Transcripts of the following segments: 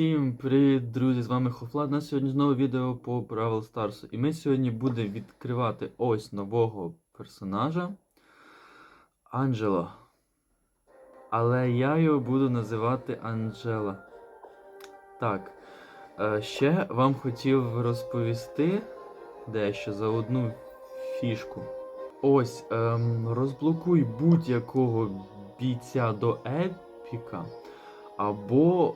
Всім привіт, друзі! З вами Хофлад. У нас сьогодні знову відео по Бравл Старсу. І ми сьогодні будемо відкривати ось нового персонажа Анджело. Але я його буду називати Анджела. Так. е, Ще вам хотів розповісти дещо за одну фішку. Ось, ем, розблокуй будь-якого бійця до епіка. Або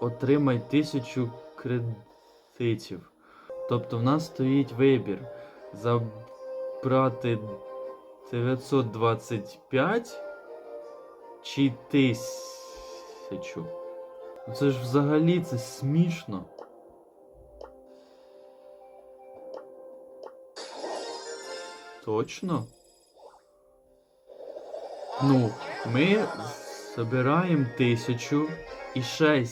отримай тисячу кредитів. Тобто в нас стоїть вибір забрати 925 чи 1000. Ну Це ж взагалі це смішно. Точно? Ну, ми забираємо тисячу і ще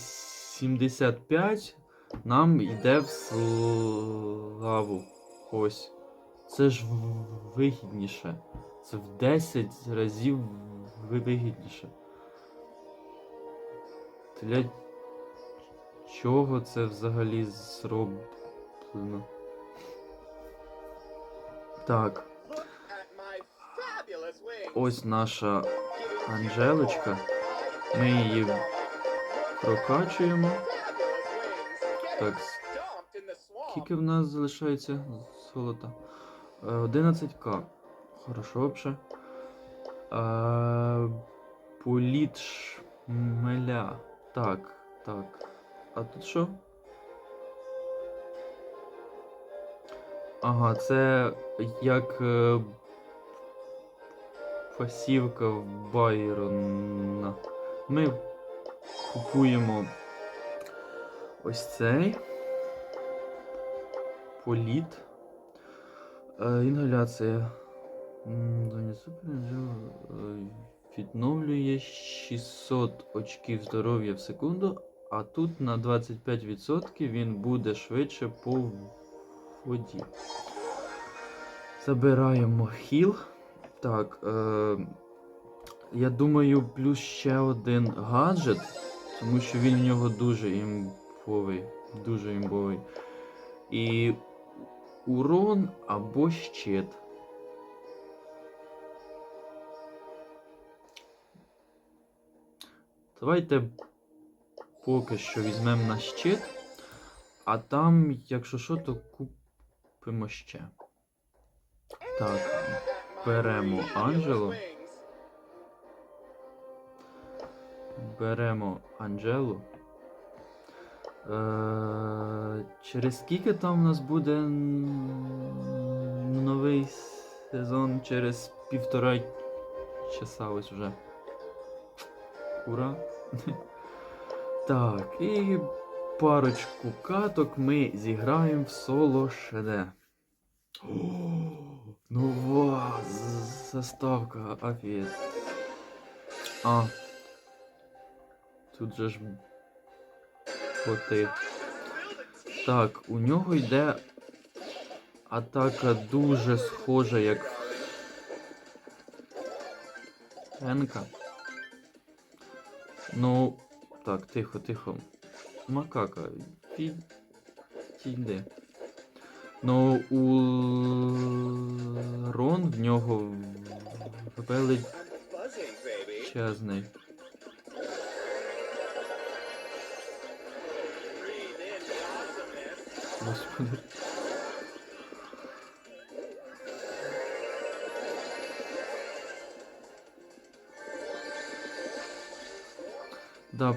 75 нам йде в славу. Ось. Це ж вигідніше. Це в 10 разів вигідніше. Для чого це взагалі зроблено? Так, ось наша Анжелочка. Ми її прокачуємо. Так, скільки в нас залишається золота? Е, 11к. Хорошо вже. Е, Політ шмеля. Так, так. А тут що? Ага, це як е, пасівка в Байрона. Ми купуємо ось цей політ. Е, інгаляція. Е, Відновлює 600 очків здоров'я в секунду, а тут на 25% він буде швидше по воді. Забираємо хіл. Так, е, я думаю, плюс ще один гаджет, тому що він в нього дуже імбовий. Дуже імбовий. І урон або щит. Давайте поки що візьмемо на щит, а там, якщо що, то купимо ще. Так, беремо Анджело. Беремо Анджелу. Е, через скільки там у нас буде новий сезон? Через півтора часа ось вже. Ура! Так, і парочку каток ми зіграємо в соло ШД. О, Нова заставка, офігеть. А. Тут же ж боти. Так, у нього йде атака дуже схожа, як Енка. Ну, так, тихо, тихо. Макака, підійди. Ну, у Рон в нього величезний. Господи. Да,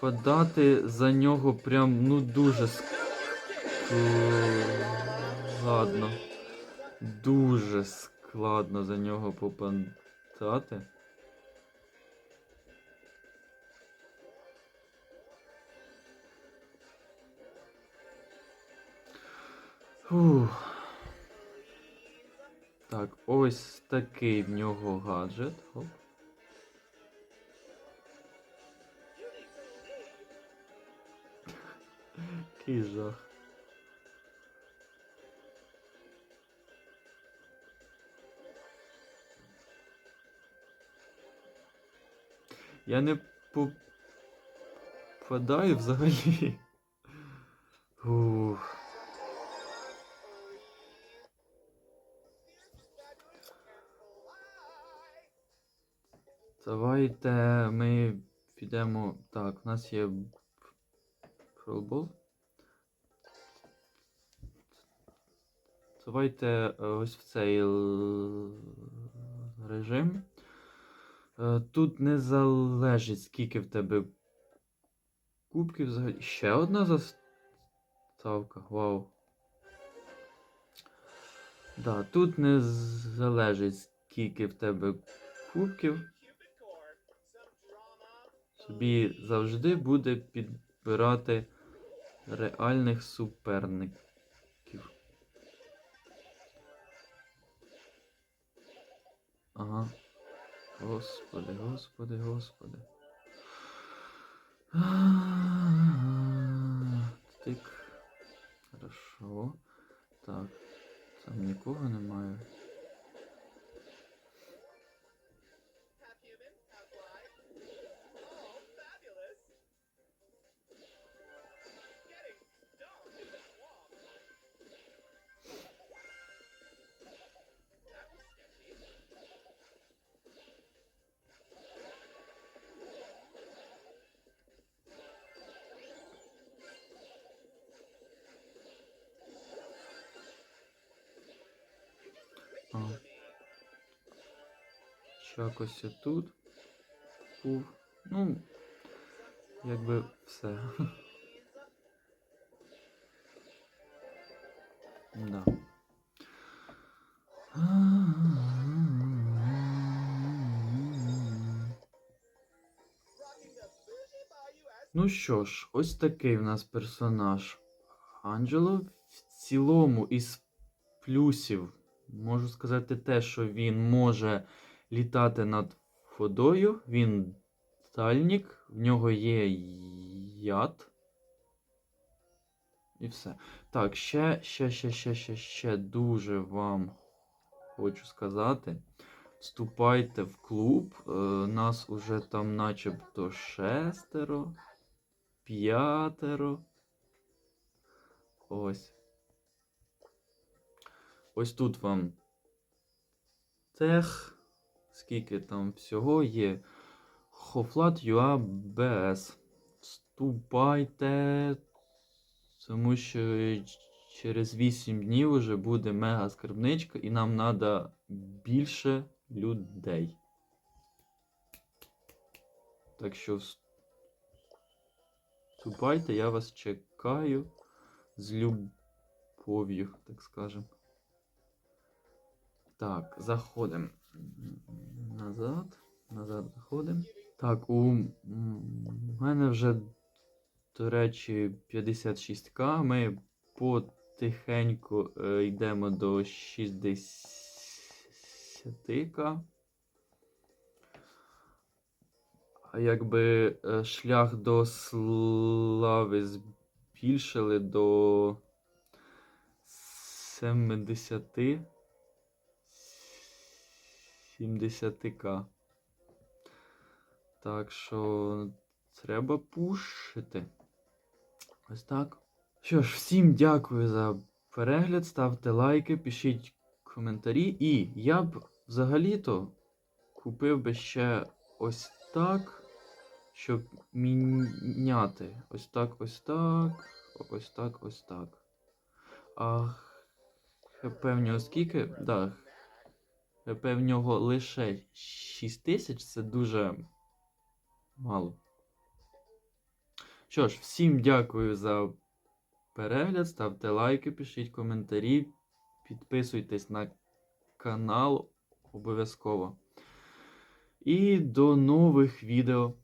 попадати за нього прям ну дуже складно. Дуже складно за нього попадати. Фух. Так, ось такий в нього гаджет. Хоп. Який жах. Я не по впадає взагалі. Ух. Давайте ми підемо. Так, у нас є фролбол. Давайте е, ось в цей режим. Е, Тут не залежить, скільки в тебе кубків взагалі. Ще одна заставка. Вау. Да, тут не залежить, скільки в тебе кубків. Тобі завжди буде підбирати реальних суперників. Ага. Господи, господи, господи. Тик. Хорошо. А. Якось тут був. Ну, якби все. Да. Ну що ж, ось такий в нас персонаж Анджело. В цілому із плюсів можу сказати те, що він може літати над водою, він дальнік, в нього є яд. І все. Так, ще, ще, ще, ще, ще, ще дуже вам хочу сказати. Вступайте в клуб. Е, нас уже там начебто шестеро, п'ятеро. Ось. Ось тут вам тех. Скільки там всього є. Хофлат UABS. Вступайте. Тому що через 8 днів вже буде мега скарбничка і нам треба більше людей. Так що вступайте, я вас чекаю з любов'ю, так скажем. Так, заходимо назад. Назад заходимо. Так, у мене вже, до речі, 56к. Ми потихеньку е, йдемо до 60к. А якби е, шлях до слави збільшили до 70 70к. Так що треба пушити. Ось так. Що ж, всім дякую за перегляд. Ставте лайки, пишіть коментарі. І я б взагалі-то купив би ще ось так, щоб міняти. Ось так, ось так, ось так, ось так. А ХП в нього скільки? Да, ХП в нього лише 6 тисяч, це дуже мало. Що ж, всім дякую за перегляд. Ставте лайки, пишіть коментарі, підписуйтесь на канал обов'язково. І до нових відео.